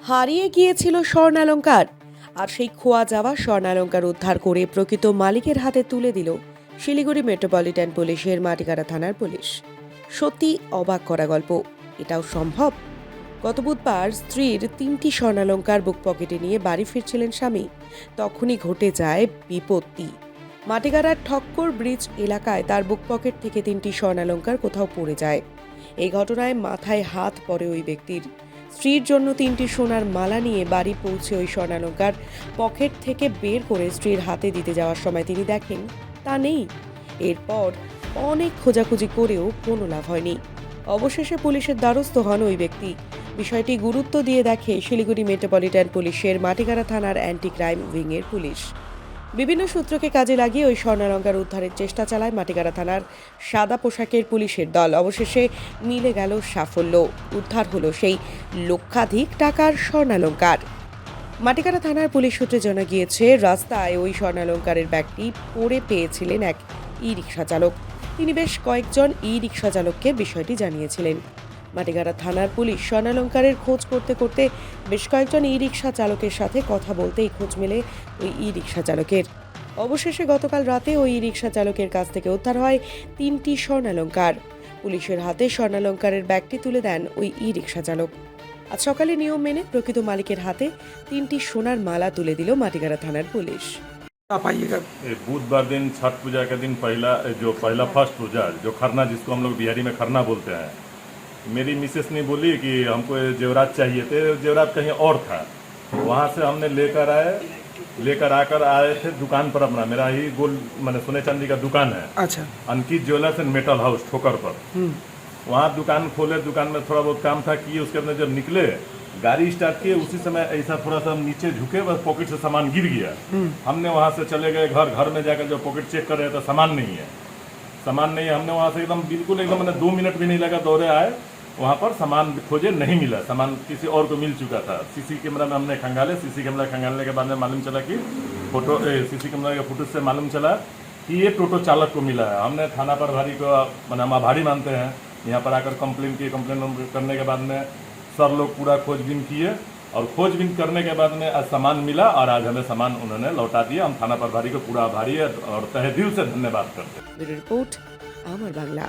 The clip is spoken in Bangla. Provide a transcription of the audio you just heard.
হারিয়ে গিয়েছিল স্বর্ণালঙ্কার, আর সেই খোয়া যাওয়া স্বর্ণালঙ্কার উদ্ধার করে প্রকৃত মালিকের হাতে তুলে দিল শিলিগুড়ি মেট্রোপলিটন পুলিশের মাটিকারা থানার পুলিশ। সত্যি অবাক করা গল্প। এটাও সম্ভব? গত বুধবার স্ত্রীর তিনটি স্বর্ণালঙ্কার বুক পকেটে নিয়ে বাড়ি ফিরছিলেন স্বামী। তখনই ঘটে যায় বিপত্তি। মাটিগাড়ার ঠক্কর ব্রিজ এলাকায় তার বুক পকেট থেকে তিনটি স্বর্ণালঙ্কার কোথাও পড়ে যায়। এই ঘটনায় মাথায় হাত পড়ে ওই ব্যক্তির। স্ত্রীর জন্য তিনটি সোনার মালা নিয়ে বাড়ি পৌঁছে ওই স্বর্ণালঙ্কার পকেট থেকে বের করে স্ত্রীর হাতে দিতে যাওয়ার সময় তিনি দেখেন তা নেই। এরপর অনেক খোঁজাখুঁজি করেও কোনো লাভ হয়নি। অবশেষে পুলিশের দ্বারস্থ হন ওই ব্যক্তি। বিষয়টি গুরুত্ব দিয়ে দেখে শিলিগুড়ি মেট্রোপলিটন পুলিশের মাটিগাড়া থানার অ্যান্টি ক্রাইম উইংয়ের পুলিশ। বিভিন্ন সূত্রকে কাজে লাগিয়ে ওই স্বর্ণালঙ্কার উদ্ধারের চেষ্টা চালায় মাটিগাড়া থানার সাদা পোশাকের পুলিশের দল। অবশেষে মিলে গেল সাফল্য। উদ্ধার হলো সেই লক্ষাধিক টাকার স্বর্ণালঙ্কার। মাটিকাটা থানার পুলিশ সূত্রে জানা গিয়েছে, রাস্তায় ওই স্বর্ণালঙ্কারের ব্যাগটি পড়ে পেয়েছিলেন এক ই রিক্সা চালক। তিনি বেশ কয়েকজন ই রিক্সা চালককে বিষয়টি জানিয়েছিলেন। মাটিগাড়া থানার পুলিশ স্বর্ণালঙ্কারের খোঁজ করতে করতে বেশ কয়েকজন ই রিক্সা চালকের সাথে কথা বলতেই খোঁজ মেলে ওই ই রিক্সা চালকের অবশেষে গতকাল রাতে ওই ই রিক্সা চালকের কাছ থেকে উদ্ধার হয় তিনটি স্বর্ণালঙ্কার পুলিশের হাতে স্বর্ণালঙ্কারের ব্যাগটি তুলে দেন ওই ই রিক্সা চালক আজ সকালে নিয়ম মেনে প্রকৃত মালিকের হাতে তিনটি সোনার মালা তুলে দিল মাটিগাড়া থানার পুলিশ आप आइएगा ये बुधवार दिन छठ पूजा के दिन पहला जो पहला फर्स्ट पूजा जो खरना जिसको हम लोग बिहारी में खरना बोलते हैं मेरी मिसेस ने बोली कि हमको जेवरात चाहिए थे जेवरात कहीं और था। वहाँ से हमने लेकर आए लेकर आकर आए थे दुकान पर अपना। मेरा ही गोल्ड मैंने सोने चांदी का दुकान है। अच्छा। Ankit jewellers and metal house Thokar पर। वहाँ दुकान खोले दुकान में थोड़ा बहुत काम था किए उसके अंदर जब निकले गाड़ी स्टार्ट किए उसी समय ऐसा थोड़ा सा हम नीचे झुके बस पॉकेट से सामान गिर गया। हमने वहाँ से चले गए घर घर में जाकर जब पॉकेट चेक कर रहे थे सामान नहीं है। सामान नहीं है हमने वहाँ से एकदम बिल्कुल एकदम मैंने दो मिनट भी नहीं लगा दौड़े आए। वहाँ पर सामान खोजे नहीं मिला। सामान किसी और को मिल चुका था। सीसी कैमरा में हमने खंगाले। सीसी कैमरा खंगालने के बाद में मालूम चला कि फ़ोटो सीसी कैमरा के फ़ोटो से मालूम चला कि ये टोटो चालक को मिला है। हमने थाना प्रभारी को, मैंने हम आभारी मानते हैं। यहाँ पर आकर कंप्लेन किए। कंप्लेन करने के बाद में सर लोग पूरा खोजबीन किए और खोजबीन करने के बाद में आज सामान मिला और आज हमें सामान उन्होंने लौटा दिया। हम थाना प्रभारी को पूरा आभारी है और तहे दिल से धन्यवाद करते रिपोर्ट अमर बांग्ला।